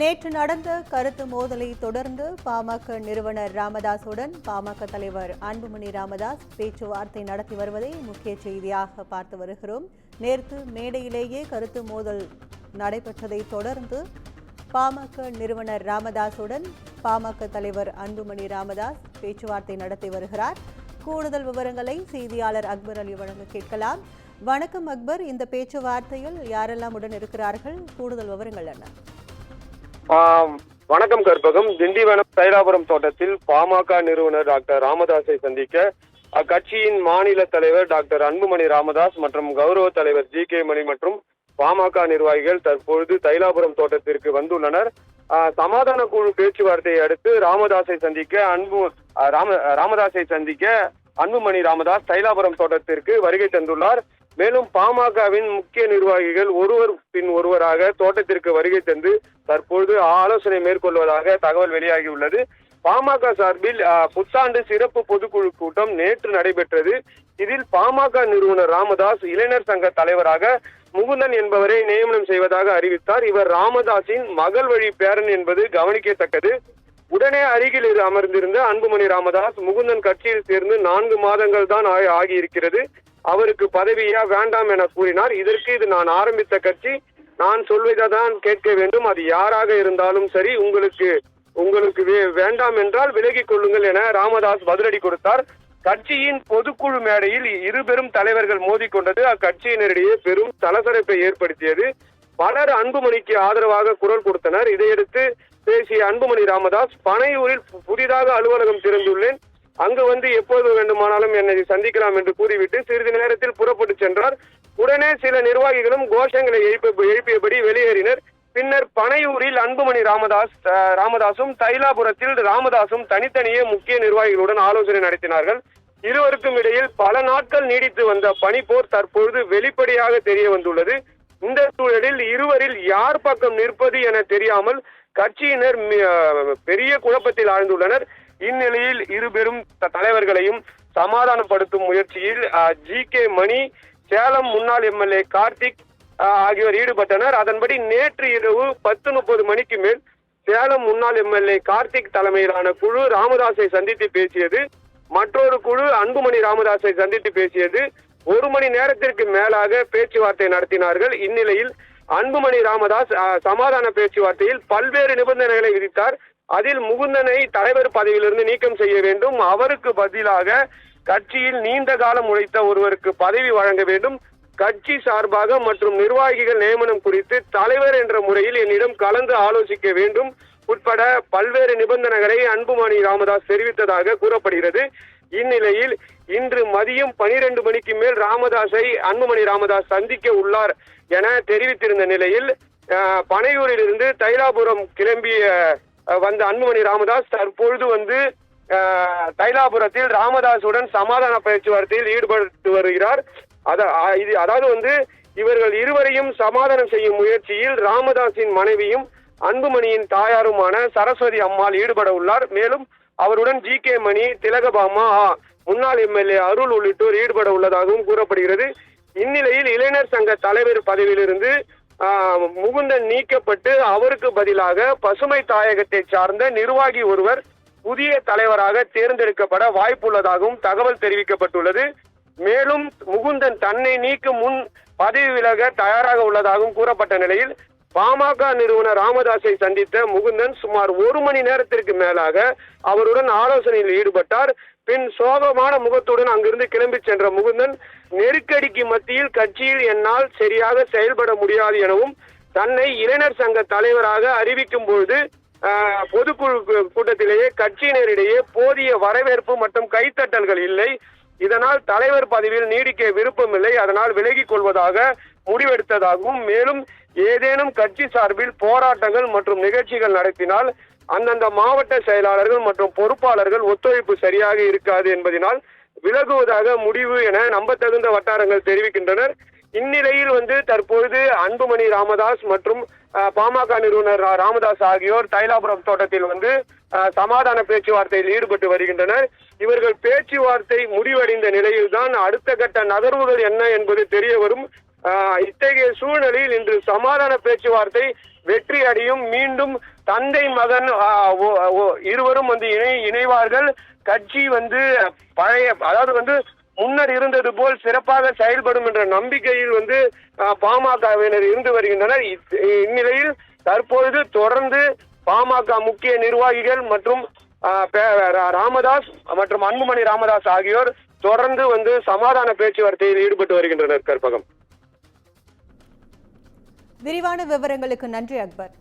நேற்று நடந்த கருத்து மோதலை தொடர்ந்து பாமக நிறுவனர் ராமதாசுடன் பாமக தலைவர் அன்புமணி ராமதாஸ் பேச்சுவார்த்தை நடத்தி வருவதை முக்கிய செய்தியாக பார்த்து வருகிறோம். நேற்று மேடையிலேயே கருத்து மோதல் நடைபெற்றதை தொடர்ந்து பாமக நிறுவனர் ராமதாசுடன் பாமக தலைவர் அன்புமணி ராமதாஸ் பேச்சுவார்த்தை நடத்தி வருகிறார். கூடுதல் விவரங்களை செய்தியாளர் அக்பர் அலி வழங்க கேட்கலாம். வணக்கம் அக்பர் இந்த பேச்சுவார்த்தையில் யாரெல்லாம் உடன் இருக்கிறார்கள்? கூடுதல் விவரங்கள் என்ன? வணக்கம் கற்பகம். திண்டிவனம் தைலாபுரம் தோட்டத்தில் பாமக நிறுவனர் டாக்டர் ராமதாஸை சந்திக்க அக்கட்சியின் மாநில தலைவர் டாக்டர் அன்புமணி ராமதாஸ் மற்றும் கௌரவ தலைவர் ஜி கே மணி மற்றும் பாமக நிர்வாகிகள் தற்பொழுது தைலாபுரம் தோட்டத்திற்கு வந்துள்ளனர். சமாதான குழு பேச்சுவார்த்தையை அடுத்து ராமதாஸை சந்திக்க அன்பு ராம ராமதாஸை சந்திக்க அன்புமணி ராமதாஸ் தைலாபுரம் தோட்டத்திற்கு வருகை தந்துள்ளார். மேலும் பாமகவின் முக்கிய நிர்வாகிகள் ஒருவர் பின் ஒருவராக தோட்டத்திற்கு வருகை தந்து தற்பொழுது ஆலோசனை மேற்கொள்வதாக தகவல் வெளியாகியுள்ளது. பாமக சார்பில் புத்தாண்டு சிறப்பு பொதுக்குழு கூட்டம் நேற்று நடைபெற்றது. இதில் பாமக நிறுவனர் ராமதாஸ் இளைஞர் சங்க தலைவராக முகுந்தன் என்பவரை நியமனம் செய்வதாக அறிவித்தார். இவர் ராமதாஸின் மகள் வழி பேரன் என்பது கவனிக்கத்தக்கது. உடனே அருகில் அமர்ந்திருந்த அன்புமணி ராமதாஸ் முகுந்தன் கட்சியில் சேர்ந்து நான்கு மாதங்கள் தான் ஆகி- ஆகியிருக்கிறது. அவருக்கு பதவியா வேண்டாம் என கூறினார். இதற்கு இது நான் ஆரம்பித்த கட்சி. நான் சொல்வதை தான் கேட்க வேண்டும். அது யாராக இருந்தாலும் சரி உங்களுக்கு உங்களுக்கு வே- வேண்டாம் என்றால் விலகிக் கொள்ளுங்கள் என ராமதாஸ் பதிலடி கொடுத்தார். கட்சியின் பொதுக்குழு மேடையில் இரு பெரும் தலைவர்கள் மோதிக்கொண்டது அக்கட்சியினரிடையே பெரும் சலசலப்பை ஏற்படுத்தியது. பலர் அன்புமணிக்கு ஆதரவாக குரல் கொடுத்தனர். இதையடுத்து பேசிய அன்புமணி ராமதாஸ் பனையூரில் புதிதாக அலுவலகம் திறந்துள்ளேன். அங்கு வந்து எப்போது வேண்டுமானாலும் என்னை சந்திக்கலாம் என்று கூறிவிட்டு சிறிது நேரத்தில் புறப்பட்டு சென்றார். உடனே சில நிர்வாகிகளும் கோஷங்களை எழுப்ப எழுப்பியபடி வெளியேறினர். பின்னர் பனையூரில் அன்புமணி ராமதாஸ் ராமதாசும் தைலாபுரத்தில் ராமதாசும் தனித்தனியே முக்கிய நிர்வாகிகளுடன் ஆலோசனை நடத்தினார்கள். இருவருக்கும் இடையில் பல நாட்கள் நீடித்து வந்த பனிப்போர் தற்பொழுது வெளிப்படையாக தெரிய வந்துள்ளது. இந்த சூழலில் இருவரில் யார் பக்கம் நிற்பது என தெரியாமல் கட்சியினர் பெரிய குழப்பத்தில் ஆழ்ந்துள்ளனர். இந்நிலையில் இருபெரும் த- தலைவர்களையும் சமாதானப்படுத்தும் முயற்சியில் ஜி கே மணி சேலம் முன்னாள் எம்எல்ஏ கார்த்திக் ஆகியோர் ஈடுபட்டனர். அதன்படி நேற்று இரவு பத்து முப்பது மணிக்கு மேல் சேலம் முன்னாள் எம்எல்ஏ கார்த்திக் தலைமையிலான குழு ராமதாஸை சந்தித்து பேசியது. மற்றொரு குழு அன்புமணி ராமதாஸை சந்தித்து பேசியது. ஒரு மணி நேரத்திற்கு மேலாக பேச்சுவார்த்தை நடத்தினார்கள். இந்நிலையில் அன்புமணி ராமதாஸ் சமாதான பேச்சுவார்த்தையில் பல்வேறு நிபந்தனைகளை விதித்தார். அதில் முகுந்தனை தலைவர் பதவியிலிருந்து நீக்கம் செய்ய வேண்டும். அவருக்கு பதிலாக கட்சியில் நீண்ட காலம் உழைத்த ஒருவருக்கு பதவி வழங்க வேண்டும். கட்சி சார்பாக மற்றும் நிர்வாகிகள் நியமனம் குறித்து தலைவர் என்ற முறையில் என்னிடம் கலந்து ஆலோசிக்க வேண்டும். உட்பட பல்வேறு நிபந்தனைகளை அன்புமணி ராமதாஸ் தெரிவித்ததாக கூறப்படுகிறது. இந்நிலையில் இன்று மதியம் பனிரெண்டு மணிக்கு மேல் ராமதாஸை அன்புமணி ராமதாஸ் சந்திக்க உள்ளார் என தெரிவித்திருந்த நிலையில் பனையூரிலிருந்து தைலாபுரம் கிளம்பிய வந்த அன்புமணி ராமதாஸ் தற்பொழுது வந்து தைலாபுரத்தில் ராமதாசுடன் சமாதான பேச்சுவார்த்தையில் ஈடுபட்டு வருகிறார். இது அதாவது வந்து இவர்கள் இருவரையும் சமாதானம் செய்யும் முயற்சியில் ராமதாஸின் மனைவியும் அன்புமணியின் தாயாருமான சரஸ்வதி அம்மாள் ஈடுபட உள்ளார். மேலும் அவருடன் ஜி கே மணி திலகபாமா ஆ, முன்னாள் எம்எல்ஏ அருள் உள்ளிட்டோர் ஈடுபட உள்ளதாகவும் கூறப்படுகிறது. இந்நிலையில் இளைஞர் சங்க தலைவர் பதவியிலிருந்து முகுந்தன் நீக்கப்பட்டு அவருக்கு பதிலாக பசுமை தாயகத்தை சார்ந்த நிர்வாகி ஒருவர் புதிய தலைவராக தேர்ந்தெடுக்கப்பட வாய்ப்புள்ளதாகவும் தகவல் தெரிவிக்கப்பட்டுள்ளது. மேலும் முகுந்தன் தன்னை நீக்கும் முன் பதவி விலக தயாராக உள்ளதாகவும் கூறப்பட்ட நிலையில் பாமக நிறுவனர் ராமதாஸை சந்தித்த முகுந்தன் சுமார் ஒரு மணி நேரத்திற்கு மேலாக அவருடன் ஆலோசனையில் ஈடுபட்டார். பின் சோகமான முகத்துடன் அங்கிருந்து கிளம்பி சென்ற முகுந்தன் நெருக்கடிக்கு மத்தியில் கட்சியில் என்னால் சரியாக செயல்பட முடியாது எனவும் தன்னை இளைஞர் சங்க தலைவராக அறிவிக்கும் பொழுது பொதுக்குழு கூட்டத்திலேயே கட்சியினரிடையே போதிய வரவேற்பு மற்றும் கைத்தட்டல்கள் இல்லை. இதனால் தலைவர் பதவியில் நீடிக்க விருப்பமில்லை. அதனால் விலகிக் கொள்வதாக முடிவெடுத்ததாகவும் மேலும் ஏதேனும் கட்சி சார்பில் போராட்டங்கள் மற்றும் நிகழ்ச்சிகள் நடத்தினால் அந்தந்த மாவட்ட செயலாளர்கள் மற்றும் பொறுப்பாளர்கள் ஒத்துழைப்பு சரியாக இருக்காது என்பதனால் விலகுவதாக முடிவு என நம்பத்தகுந்த வட்டாரங்கள் தெரிவிக்கின்றனர். இந்நிலையில் வந்து தற்பொழுது அன்புமணி ராமதாஸ் மற்றும் பாமக நிறுவனர் ராமதாஸ் ஆகியோர் தைலாபுரம் தோட்டத்தில் வந்து சமாதான பேச்சுவார்த்தையில் ஈடுபட்டு வருகின்றனர். இவர்கள் பேச்சுவார்த்தை முடிவடைந்த நிலையில்தான் அடுத்த கட்ட நகர்வுகள் என்ன என்பது தெரிய வரும். இத்தகைய சூழ்நிலையில் இன்று சமாதான பேச்சுவார்த்தை வெற்றி அடையும் மீண்டும் தந்தை மகன் இருவரும் வந்து இணை இணைவார்கள். கட்சி வந்து பழைய அதாவது வந்து முன்னர் இருந்தது போல் சிறப்பாக செயல்படும் என்ற நம்பிக்கையில் வந்து பாமகவினர் இருந்து வருகின்றனர். இந்நிலையில் தற்பொழுது தொடர்ந்து பாமக முக்கிய நிர்வாகிகள் மற்றும் பே- ரா- ராமதாஸ் மற்றும் அன்புமணி ராமதாஸ் ஆகியோர் தொடர்ந்து வந்து சமாதான பேச்சுவார்த்தையில் ஈடுபட்டு வருகின்றனர் கற்பகம். விரிவான விவரங்களுக்கு நன்றி அக்பர்.